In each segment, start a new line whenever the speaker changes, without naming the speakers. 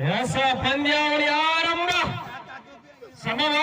ಹೊಸ ಪಂದ್ಯಾವಳಿ ಆರಂಭ. ಸಮವರದ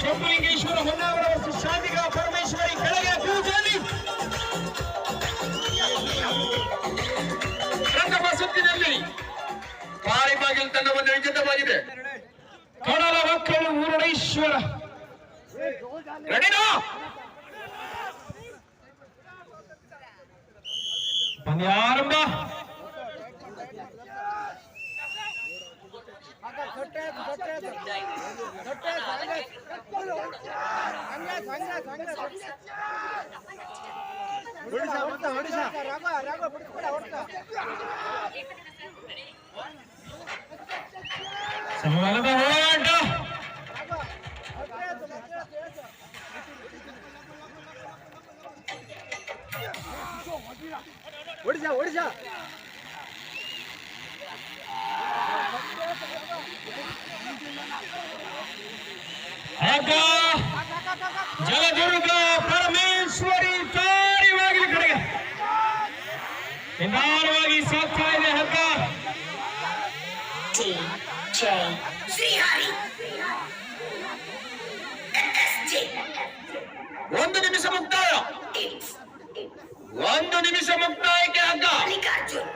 ಶಂಭುಲಿಂಗೇಶ್ವರ ಹೊನ್ನಾವರ ಮತ್ತು ಶಾಂತಿಗ ಪರಮೇಶ್ವರಿ ಕೆಳಗೆ ಪೂಜೆಯಲ್ಲಿ. ಪ್ರಥಮ ಸುತ್ತಿನಲ್ಲಿ ಕಾರಿಬಾಗಿಲು ತಂಡವನ್ನು ವಿಜೇತವಾಗಿದೆ. ಕಡಲ ಮಕ್ಕಳು ಮುರುಡೇಶ್ವರ ರೆಡಿನಾ யாரும்டா சமகாலமாக ஓட வேண்டாம்
ಒಡಿಶಾ ಓಡಿಸ
ಹಗ್ಗ ಜಲದುರ್ಗ ಪರಮೇಶ್ವರಿ ತಾರಿವಾಗಿ ಕಡೆಗೆ. ನಿಧಾನವಾಗಿ ಸಾಗ್ತಾ ಇದೆ ಹಗ್ಗ. ಒಂದು ನಿಮಿಷ ಮುಕ್ತಾಯ. ಒಂದು ನಿಮಿಷ ಮುಕ್ತಾಯಕ್ಕೆ ಹಗ್ಗ
Malikarjun.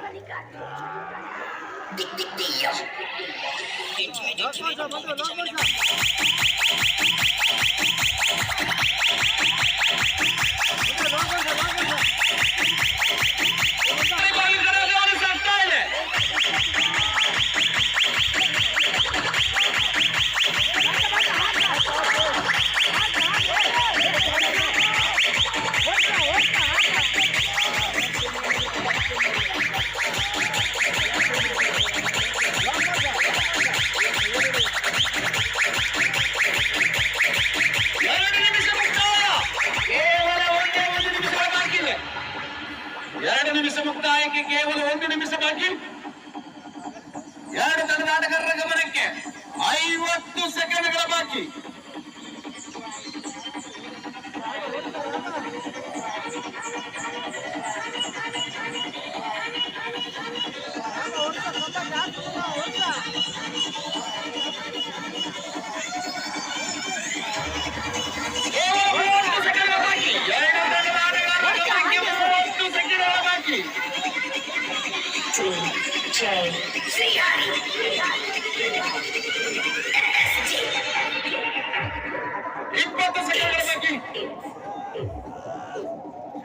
ಕೇವಲ ಒಂದು ನಿಮಿಷ ಬಾಕಿ ಎರಡು ಕರ್ನಾಟಕರ ಗಮನಕ್ಕೆ ಐವತ್ತು ಸೆಕೆಂಡ್ಗಳ ಬಾಕಿ.
DJ.
Empata
essa câmera daqui.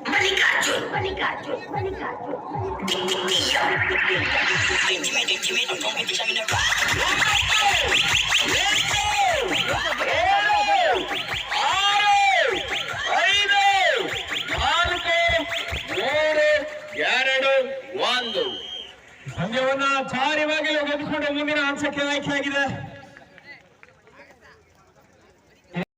Malicacho, malicacho, malicacho. Tio. Give me, give me,
don't me, give me the rock. ಪಂದ್ಯವನ್ನ ಜಾರಿವಾಗಿ ಗೆದ್ದುಕೊಂಡು ಮುಂದಿನ ಹಂತಕ್ಕೆ ಆಯ್ಕೆಯಾಗಿದೆ.